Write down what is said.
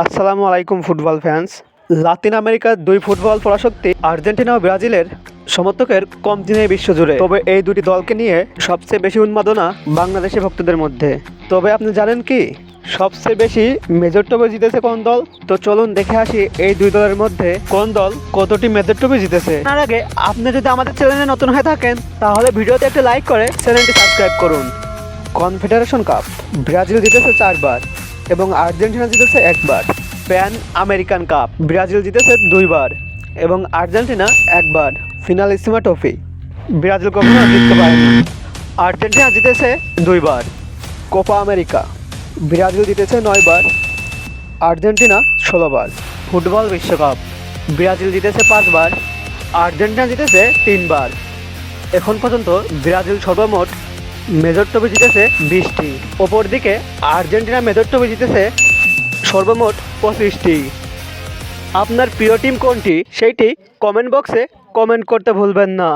আসসালামু আলাইকুম, football fans. Latin আমেরিকার দুই ফুটবল পরাশক্তি আর্জেন্টিনা ও ব্রাজিলের সমর্থকের কম দিনে বিশ্বজুড়ে তবে এই দুটি দলকে নিয়ে সবচেয়ে বেশি উন্মাদনা বাংলাদেশি ভক্তদের মধ্যে। তবে আপনি জানেন কি? সবচেয়ে বেশি মেজর ট্রফি জিতেছে কোন দল? তো চলুন দেখে আসি এই দুই দলের মধ্যে কোন দল কতটি মেজর ট্রফি জিতেছে। তার আগে আপনি যদি আমাদের চ্যানেলে নতুন হয়ে থাকেন, তাহলে ভিডিওতে একটা লাইক করে চ্যানেলটি সাবস্ক্রাইব করুন। Confederation cup. ব্রাজিল জিতেছে চারবার। এবং আর্জেন্টিনা জিতেছে একবার। প্যান আমেরিকান কাপ, ব্রাজিল জিতেছে দুইবার এবং আর্জেন্টিনা একবার ফিনাল ইসিমা ট্রফি। ব্রাজিল কখনো জিততে পারেনি আর্জেন্টিনা জিতেছে দুইবার। কোপা আমেরিকা, ব্রাজিল জিতেছে নয়বার। আর্জেন্টিনা ষোলোবার। ফুটবল বিশ্বকাপ, ব্রাজিল জিতেছে পাঁচবার। আর্জেন্টিনা জিতেছে তিনবার। এখন পর্যন্ত ব্রাজিল সর্বমোট মেজর ট্রফি জিতেছে বিশটি। ওপর দিকে আর্জেন্টিনা মেজর ট্রফি জিতেছে সর্বমোট পঁচিশটি। আপনার প্রিয় টিম কোনটি? সেইটি কমেন্ট বক্সে কমেন্ট করতে ভুলবেন না।